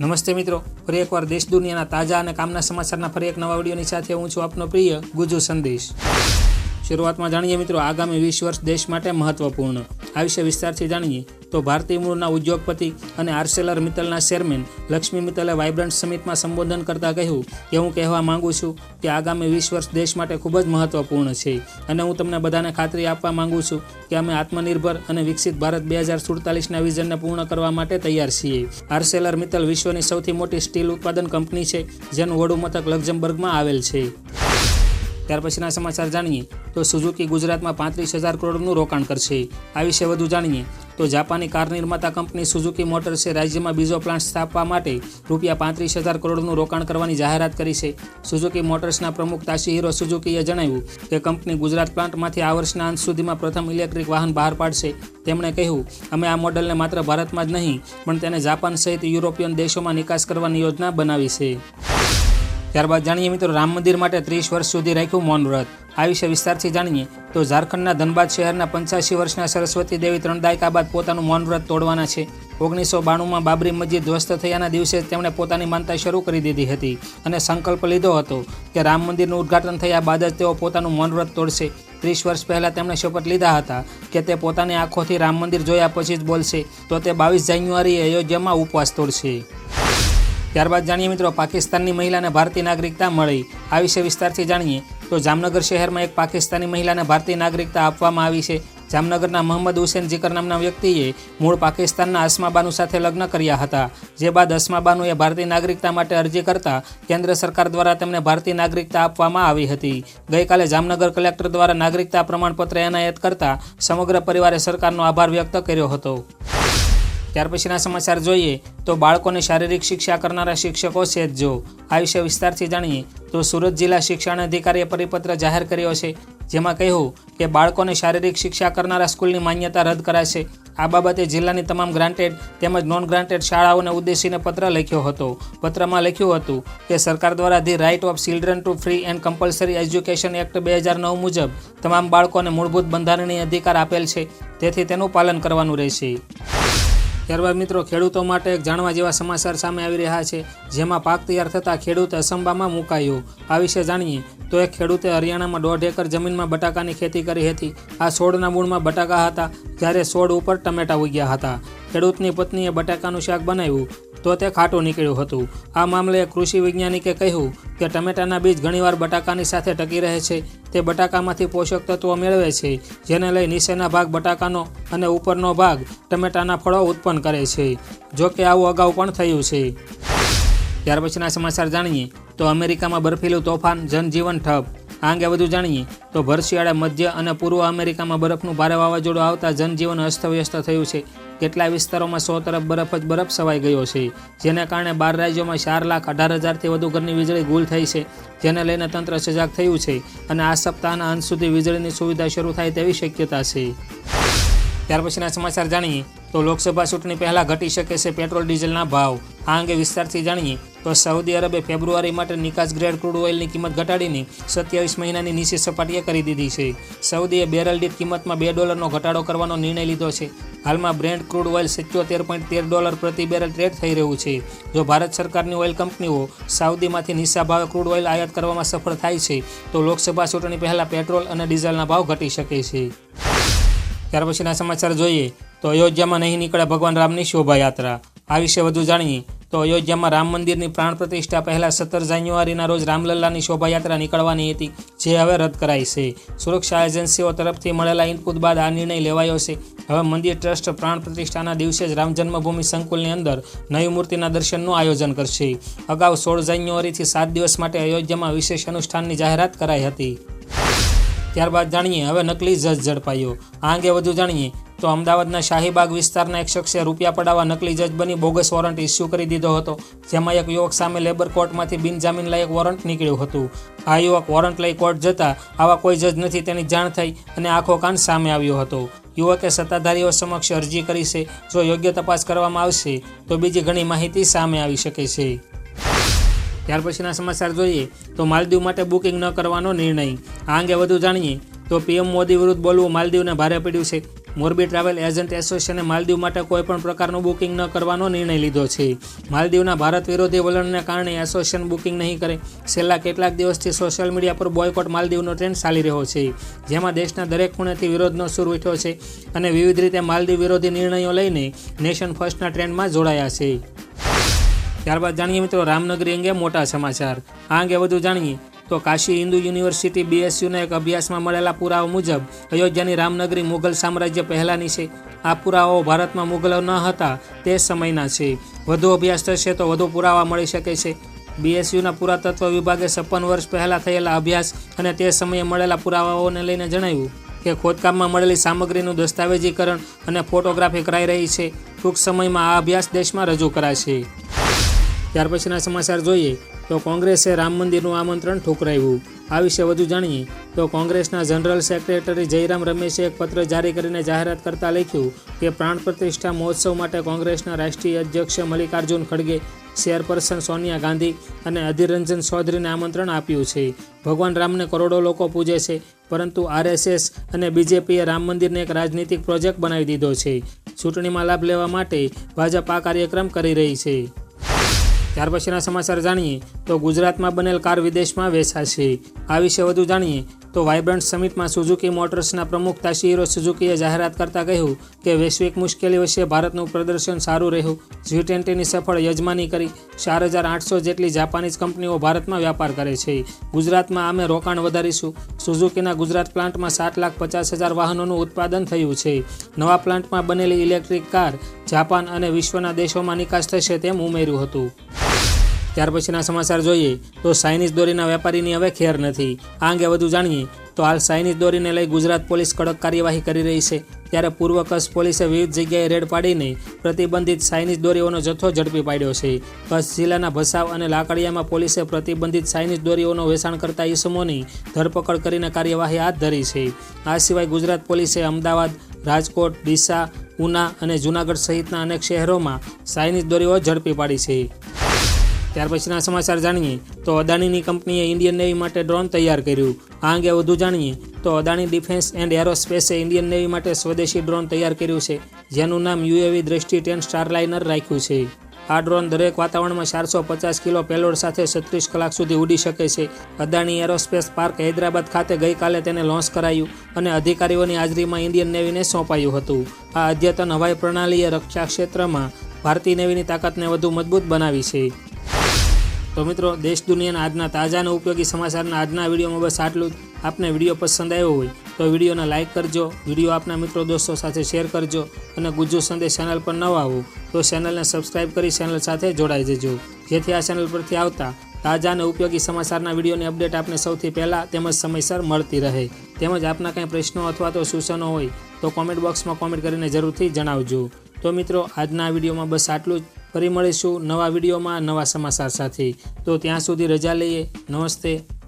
નમસ્તે મિત્રો. ફરી એકવાર દેશ દુનિયાના તાજા અને કામના સમાચારના ફરી એક નવા વિડીયોની સાથે હું છું આપનો પ્રિય ગુજુ સંદેશ. શરૂઆતમાં જાણીએ મિત્રો, આગામી વીસ વર્ષ દેશ માટે મહત્વપૂર્ણ. આ વિશે વિસ્તારથી જાણીએ. તો ભારતીય મૂળના ઉદ્યોગપતિ અને આર્સેલર મિત્તલના ચેરમેન લક્ષ્મી મિત્તલે વાઇબ્રન્ટ સમિટમાં સંબોધન કરતાં કહ્યું કે હું કહેવા માંગુ છું કે આગામી વીસ વર્ષ દેશ માટે ખૂબ જ મહત્વપૂર્ણ છે અને હું તમને બધાને ખાતરી આપવા માંગુ છું કે અમે આત્મનિર્ભર અને વિકસિત ભારત બે હજાર સુડતાલીસના વિઝનને પૂર્ણ કરવા માટે તૈયાર છીએ. આર્સેલર મિત્તલ વિશ્વની સૌથી મોટી સ્ટીલ ઉત્પાદન કંપની છે, જેનું વડું મથક લક્ઝમબર્ગમાં આવેલ છે. ત્યાર પછીના સમાચાર જાણીએ તો સુઝુકી ગુજરાતમાં પાંત્રીસ હજાર કરોડનું રોકાણ કરશે. આ વિશે વધુ જાણીએ તો જાપાની કાર નિર્માતા કંપની સુઝુકી મોટર્સે રાજ્યમાં બીજો પ્લાન્ટ સ્થાપવા માટે રૂપિયા પાંત્રીસ હજાર કરોડનું રોકાણ કરવાની જાહેરાત કરી છે. સુઝુકી મોટર્સના પ્રમુખ તાશીહિરો સુઝુકીએ જણાવ્યું કે કંપની ગુજરાત પ્લાન્ટમાંથી આ વર્ષના અંત સુધીમાં પ્રથમ ઇલેક્ટ્રિક વાહન બહાર પાડશે. તેમણે કહ્યું, અમે આ મોડલને માત્ર ભારતમાં જ નહીં, પણ તેને જાપાન સહિત યુરોપિયન દેશોમાં નિકાસ કરવાની યોજના બનાવી છે. ત્યારબાદ જાણીએ મિત્રો રામ મંદિર માટે ત્રીસ વર્ષ સુધી રાખ્યું મૌન વ્રત. આ વિશે વિસ્તારથી જાણીએ તો ઝારખંડના ધનબાદ શહેરના પંચ્યાસી વર્ષના સરસ્વતી દેવી ત્રણ દાયકા બાદ પોતાનું મૌન વ્રત તોડવાના છે. ઓગણીસો બાણુંમાં બાબરી મસ્જિદ ધ્વસ્ત થયાના દિવસે તેમણે પોતાની માનતા શરૂ કરી દીધી હતી અને સંકલ્પ લીધો હતો કે રામ મંદિરનું ઉદ્ઘાટન થયા બાદ જ તેઓ પોતાનું મૌન વ્રત તોડશે. ત્રીસ વર્ષ પહેલાં તેમણે શપથ લીધા હતા કે તે પોતાની આંખોથી રામ મંદિર જોયા પછી જ બોલશે. તો તે બાવીસ જાન્યુઆરીએ અયોધ્યામાં ઉપવાસ તોડશે. ત્યારબાદ જાણીએ મિત્રો, પાકિસ્તાનની મહિલાને ભારતીય નાગરિકતા મળી. આ વિશે વિસ્તારથી જાણીએ તો જામનગર શહેરમાં એક પાકિસ્તાની મહિલાને ભારતીય નાગરિકતા આપવામાં આવી છે. જામનગરના મોહમ્મદ હુસેન જીકર નામના વ્યક્તિએ મૂળ પાકિસ્તાનના અસ્માબાનુ સાથે લગ્ન કર્યા હતા. જે બાદ અસ્માબાનુએ ભારતીય નાગરિકતા માટે અરજી કરતા કેન્દ્ર સરકાર દ્વારા તેમને ભારતીય નાગરિકતા આપવામાં આવી હતી. ગઈકાલે જામનગર કલેક્ટર દ્વારા નાગરિકતા પ્રમાણપત્ર એનાયત કરતા સમગ્ર પરિવારે સરકારનો આભાર વ્યક્ત કર્યો હતો. ત્યાર પછીના સમાચાર જોઈએ તો બાળકોને શારીરિક શિક્ષા કરનારા શિક્ષકો છે જ. જો આ વિશે વિસ્તારથી જાણીએ તો સુરત જિલ્લા શિક્ષણ અધિકારીએ પરિપત્ર જાહેર કર્યો છે, જેમાં કહ્યું કે બાળકોને શારીરિક શિક્ષા કરનારા સ્કૂલની માન્યતા રદ કરાશે. આ બાબતે જિલ્લાની તમામ ગ્રાન્ટેડ તેમજ નોન ગ્રાન્ટેડ શાળાઓને ઉદ્દેશીને પત્ર લખ્યો હતો. પત્રમાં લખ્યું હતું કે સરકાર દ્વારા the right of children to free and compulsory education act બે હજાર નવ મુજબ તમામ બાળકોને મૂળભૂત બંધારણીય અધિકાર આપેલ છે, તેથી તેનું પાલન કરવાનું રહેશે. ત્યારબાદ મિત્રો, ખેડૂતો માટે જાણવા જેવા સમાચાર સામે આવી રહ્યા છે, જેમાં પાક તૈયાર થતાં ખેડૂત અસંબામાં મુકાયો. આ વિશે જાણીએ તો એક ખેડૂતે હરિયાણામાં દોઢ એકર જમીનમાં બટાકાની ખેતી કરી હતી. આ છોડના મૂળમાં બટાકા હતા, જ્યારે છોડ ઉપર ટમેટા ઉગ્યા હતા. ખેડૂતની પત્નીએ બટાકાનું શાક બનાવ્યું, તો તે ખાટું નીકળ્યું હતું. આ મામલે કૃષિ વૈજ્ઞાનિકે કહ્યું કે ટમેટાના બીજ ઘણીવાર બટાકાની સાથે ટકી રહે છે. તે બટાકામાંથી પોષક તત્વો મેળવે છે, જેને લઈ નીચેના ભાગ બટાકાનો અને ઉપરનો ભાગ ટમેટાના ફળો ઉત્પન્ન કરે છે. જો કે આવું અગાઉ પણ થયું છે. ત્યાર પછીના સમાચાર જાણીએ તો અમેરિકામાં બરફીલું તોફાન, જનજીવન ઠપ. આ અંગે વધુ જાણીએ તો ભર શિયાળે મધ્ય અને પૂર્વ અમેરિકામાં બરફનું ભારે વાવાઝોડું આવતા જનજીવન અસ્તવ્યસ્ત થયું છે. કેટલાય વિસ્તારોમાં સો તરફ બરફ જ બરફ સવાઈ ગયો છે, જેના કારણે બાર રાજ્યોમાં ચાર લાખ અઢાર હજારથી વધુ ઘરની વીજળી ગુલ થઈ છે, જેને લઈને તંત્ર સજાગ થયું છે અને આ સપ્તાહના અંત સુધી વીજળીની સુવિધા શરૂ થાય તેવી શક્યતા છે. ત્યાર પછીના સમાચાર જાણીએ તો લોકસભા ચૂંટણી પહેલાં ઘટી શકે છે પેટ્રોલ ડીઝલના ભાવ. આ અંગે વિસ્તારથી જાણીએ તો સાઉદી અરબે ફેબ્રુઆરી માટે નિકાસ ગ્રેડ ક્રૂડ ઓઇલની કિંમત ઘટાડીને સત્યાવીસ મહિનાની નીચે સપાટીએ કરી દીધી છે. સાઉદીએ બેરલ દીઠ કિંમતમાં બે ડોલરનો ઘટાડો કરવાનો નિર્ણય લીધો છે. હાલમાં બ્રેન્ડ ક્રૂડ ઓઇલ સિત્યોતેર પોઈન્ટ તેર ડોલર પ્રતિ બેરલ ટ્રેડ થઈ રહ્યું છે. જો ભારત સરકારની ઓઇલ કંપનીઓ સાઉદીમાંથી નીચા ભાવે ક્રૂડ ઓઇલ આયાત કરવામાં સફળ થાય છે, તો લોકસભા ચૂંટણી પહેલાં પેટ્રોલ અને ડીઝલના ભાવ ઘટી શકે છે. ત્યાર પછીના સમાચાર જોઈએ તો અયોધ્યામાં નહીં નીકળે ભગવાન રામની શોભાયાત્રા. આ વિશે વધુ જાણીએ તો અયોધ્યામાં રામ મંદિરની પ્રાણ પ્રતિષ્ઠા પહેલાં સત્તર જાન્યુઆરીના રોજ રામલલ્લાની શોભાયાત્રા નીકળવાની હતી, જે હવે રદ કરાઈ છે. સુરક્ષા એજન્સીઓ તરફથી મળેલા ઇનપુટ બાદ આ નિર્ણય લેવાયો છે. હવે મંદિર ટ્રસ્ટ પ્રાણ પ્રતિષ્ઠાના દિવસે જ રામ જન્મભૂમિ સંકુલની અંદર નવી મૂર્તિના દર્શનનું આયોજન કરશે. અગાઉ સોળ જાન્યુઆરીથી સાત દિવસ માટે અયોધ્યામાં વિશેષ અનુષ્ઠાનની જાહેરાત કરાઈ હતી. ત્યારબાદ જાણીએ, હવે નકલી જજ ઝડપાયો. આ અંગે વધુ જાણીએ, તો અમદાવાદના શાહીબાગ વિસ્તારના એક શખ્સે રૂપિયા પડાવવા નકલી જજ બની બોગસ વોરંટ ઇસ્યુ કરી દીધો હતો. જેમાં એક યુવક સામે લેબર કોર્ટમાંથી બિનજામીન લાયક વોરંટ નીકળ્યું હતું. આ યુવક વોરંટ લઈ કોર્ટ જતા આવા કોઈ જજ નથી તેની જાણ થઈ અને આખો કાન સામે આવ્યો હતો. યુવકે સત્તાધારીઓ સમક્ષ અરજી કરી છે. જો યોગ્ય તપાસ કરવામાં આવશે, તો બીજી ઘણી માહિતી સામે આવી શકે છે. ત્યાર પછીના સમાચાર જોઈએ તો માલદીવ માટે બુકિંગ ન કરવાનો નિર્ણય. આ અંગે વધુ જાણીએ તો પીએમ મોદી વિરુદ્ધ બોલવું માલદીવને ભારે પડ્યું છે. મોરબી ટ્રાવેલ એજન્ટ એસોસિએશને માલદીવ માટે કોઈ પણ પ્રકારનું બુકિંગ ન કરવાનો નિર્ણય લીધો છે. માલદીવના ભારત વિરોધી વલણને કારણે એસોસિએશન બુકિંગ નહીં કરે. છેલ્લા કેટલાક દિવસથી સોશિયલ મીડિયા પર બોયકોટ માલદીવનો ટ્રેન્ડ ચાલી રહ્યો છે. જેમાં દેશના દરેક ખૂણેથી વિરોધનો સૂર ઉઠ્યો છે અને વિવિધ રીતે માલદીવ વિરોધી નિર્ણયો લઈને નેશન ફર્સ્ટના ટ્રેન્ડમાં જોડાયા છે. ત્યારબાદ જાણીએ મિત્રો રામનગરી અંગે મોટા સમાચાર. આ અંગે વધુ જાણીએ તો કાશી હિન્દુ યુનિવર્સિટી બીએસયુના એક અભ્યાસમાં મળેલા પુરાવા મુજબ, અયોધ્યાની રામનગરી મુઘલ સામ્રાજ્ય પહેલાંની છે. આ પુરાવાઓ ભારતમાં મુઘલો ન હતા, તે સમયના છે. વધુ અભ્યાસ થશે તો વધુ પુરાવા મળી શકે છે. બીએસયુના પુરાતત્વ વિભાગે છપ્પન વર્ષ પહેલાં થયેલા અભ્યાસ અને તે સમયે મળેલા પુરાવાઓને લઈને જણાવ્યું કે ખોદકામમાં મળેલી સામગ્રીનું દસ્તાવેજીકરણ અને ફોટોગ્રાફી કરાઈ રહી છે. ટૂંક સમયમાં આ અભ્યાસ દેશમાં રજૂ કરાશે. ત્યાર પછીના સમાચાર જોઈએ તો કોંગ્રેસે રામ મંદિરનું આમંત્રણ ઠુકરાવ્યું. આ વિશે વધુ જાણીએ તો કોંગ્રેસના જનરલ સેક્રેટરી જયરામ રમેશે એક પત્ર જારી કરીને જાહેરાત કરતા લખ્યું કે પ્રાણ પ્રતિષ્ઠા મહોત્સવ માટે કોંગ્રેસના રાષ્ટ્રીય અધ્યક્ષ મલ્લિકાર્જુન ખડગે, ચેરપર્સન સોનિયા ગાંધી અને અધીર રંજન ચૌધરીને આમંત્રણ આપ્યું છે. ભગવાન રામને કરોડો લોકો પૂજે છે, પરંતુ આરએસએસ અને બીજેપીએ રામ મંદિરને એક રાજનીતિક પ્રોજેક્ટ બનાવી દીધો છે. ચૂંટણીમાં લાભ લેવા માટે ભાજપ આ કાર્યક્રમ કરી રહી છે. ત્યાર પછીના સમાચાર જાણીએ તો ગુજરાતમાં બનેલ કાર વિદેશમાં વેચાશે. આ વિશે વધુ જાણીએ તો વાઇબ્રન્ટ સમિટમાં સુઝુકી મોટર્સના પ્રમુખ તાશીરો સુઝુકીએ જાહેરાત કરતા કહ્યું કે વૈશ્વિક મુશ્કેલી વચ્ચે ભારતનું પ્રદર્શન સારું રહ્યું. જી ટ્વેન્ટીની સફળ યજમાની કરી ચાર હજાર આઠસો જેટલી જાપાનીઝ કંપનીઓ ભારતમાં વ્યાપાર કરે છે. ગુજરાતમાં અમે રોકાણ વધારીશું. સુઝુકીના ગુજરાત પ્લાન્ટમાં સાત લાખ પચાસ હજાર વાહનોનું ઉત્પાદન થયું છે. નવા પ્લાન્ટમાં બનેલી ઇલેક્ટ્રિક કાર જાપાન અને વિશ્વના દેશોમાં નિકાસ થશે તેમ ઉમેર્યું હતું. ત્યાર પછીના સમાચાર જોઈએ તો ચાઇનીઝ દોરીના વેપારીની હવે ખેર નથી. આ અંગે વધુ જાણીએ તો હાલ ચાઇનીઝ દોરીને લઈ ગુજરાત પોલીસ કડક કાર્યવાહી કરી રહી છે. ત્યારે પૂર્વ કચ્છ પોલીસે વિવિધ જગ્યાએ રેડ પાડીને પ્રતિબંધિત ચાઇનીઝ દોરીઓનો જથ્થો ઝડપી પાડ્યો છે. કચ્છ જિલ્લાના ભસાવ અને લાકડિયામાં પોલીસે પ્રતિબંધિત ચાઇનીઝ દોરીઓનો વેચાણ કરતા ઈસમોની ધરપકડ કરીને કાર્યવાહી હાથ ધરી છે. આ સિવાય ગુજરાત પોલીસે અમદાવાદ, રાજકોટ, ડીસા, ઉના અને જૂનાગઢ સહિતના અનેક શહેરોમાં ચાઇનીઝ દોરીઓ ઝડપી પાડી છે. ત્યાર પછીના સમાચાર જાણીએ તો અદાણીની કંપનીએ ઇન્ડિયન નેવી માટે ડ્રોન તૈયાર કર્યું. આ અંગે વધુ જાણીએ તો અદાણી ડિફેન્સ એન્ડ એરોસ્પેસે ઇન્ડિયન નેવી માટે સ્વદેશી ડ્રોન તૈયાર કર્યું છે, જેનું નામ યુએવી દ્રષ્ટિ ટેન સ્ટારલાઇનર રાખ્યું છે. આ ડ્રોન દરેક વાતાવરણમાં ચારસો પચાસ કિલો પેલોડ સાથે છત્રીસ કલાક સુધી ઉડી શકે છે. અદાણી એરોસ્પેસ પાર્ક હૈદરાબાદ ખાતે ગઈકાલે તેને લોન્ચ કરાયું અને અધિકારીઓની હાજરીમાં ઇન્ડિયન નેવીને સોંપાયું હતું. આ અદ્યતન હવાઈ પ્રણાલીએ રક્ષા ક્ષેત્રમાં ભારતીય નેવીની તાકાતને વધુ મજબૂત બનાવી છે. તો મિત્રો, દેશ દુનિયાના આજના તાજા અને ઉપયોગી સમાચારના આજના વિડીયોમાં બસ આટલું આપને વીડિયો પસંદ આવ્યો હોય, તો વિડીયોને લાઇક કરજો, વીડિયો આપના મિત્રો દોસ્તો સાથે શેર કરજો અને ગુજ્જુ સંદેશ ચેનલ પર ન આવો, તો ચેનલને સબસ્ક્રાઇબ કરી ચેનલ સાથે જોડાઈ જજો. જેથી આ ચેનલ પરથી આવતા તાજા અને ઉપયોગી સમાચારના વિડીયોની અપડેટ આપને સૌથી પહેલાં તેમજ સમયસર મળતી રહે. તેમજ આપના કંઈ પ્રશ્નો અથવા તો સૂચનો હોય, તો કોમેન્ટ બોક્સમાં કોમેન્ટ કરીને જરૂરથી જણાવજો. તો મિત્રો, આજના વિડીયોમાં બસ આટલું જ. ફરી મળીશું નવા વિડીયોમાં નવા સમાચાર સાથે. તો ત્યાં સુધી રજા લઈએ. નમસ્તે.